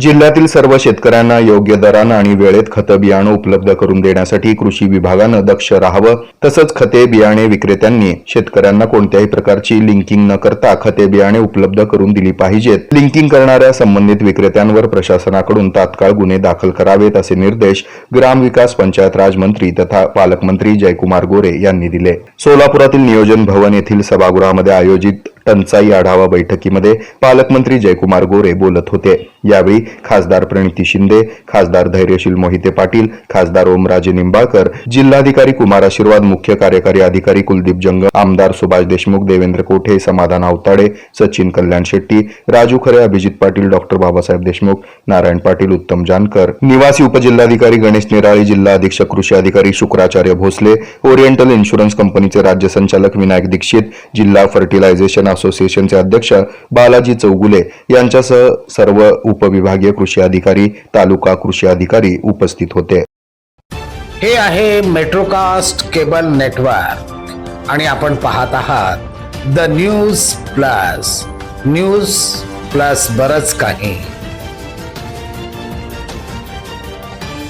जिल्ह्यातील सर्व शेतकऱ्यांना योग्य दरानं आणि वेळेत खतं बियाणं उपलब्ध करून देण्यासाठी कृषी विभागानं दक्ष राहावं तसंच खते बियाणे विक्रेत्यांनी शेतकऱ्यांना कोणत्याही प्रकारची लिंकिंग न करता खते बियाणे उपलब्ध करून दिली पाहिजेत. लिंकिंग करणाऱ्या संबंधित विक्रेत्यांवर प्रशासनाकडून तात्काळ गुन्हे दाखल करावेत असे निर्देश ग्रामविकास पंचायत राज मंत्री तथा पालकमंत्री जयकुमार गोरे यांनी दिले. सोलापुरातील नियोजन भवन येथील सभागृहामध्ये आयोजित टंचाई आढावा बैठकीमध्ये पालकमंत्री जयकुमार गोरे बोलत होते. यावेळी खासदार प्रणिती शिंदे खासदार धैर्यशील मोहिते पाटील खासदार ओमराजे निंबाळकर जिल्हाधिकारी कुमार आशीर्वाद मुख्य कार्यकारी अधिकारी कुलदीप जंग आमदार सुभाष देशमुख देवेंद्र कोठे समाधान आवताडे सचिन कल्याण शेट्टी राजू खरे अभिजित पाटील डॉक्टर बाबासाहेब देशमुख नारायण पाटील उत्तम जानकर निवासी उपजिल्हाधिकारी गणेश निराळी जिल्हा अधीक्षक कृषी अधिकारी शुक्राचार्य भोसले ओरिएंटल इन्शुरन्स कंपनीचे राज्य संचालक विनायक दीक्षित जिल्हा फर्टिलायझेशन असोसिएशनचे अध्यक्ष बालाजी चौगुले यांच्यासह सर्व उपविभागीय कृषी अधिकारी तालुका कृषी अधिकारी उपस्थित होते. हे आहे मेट्रोकास्ट केबल नेटवर्क आणि आपण पाहत आहात the news plus news plus बरच काही.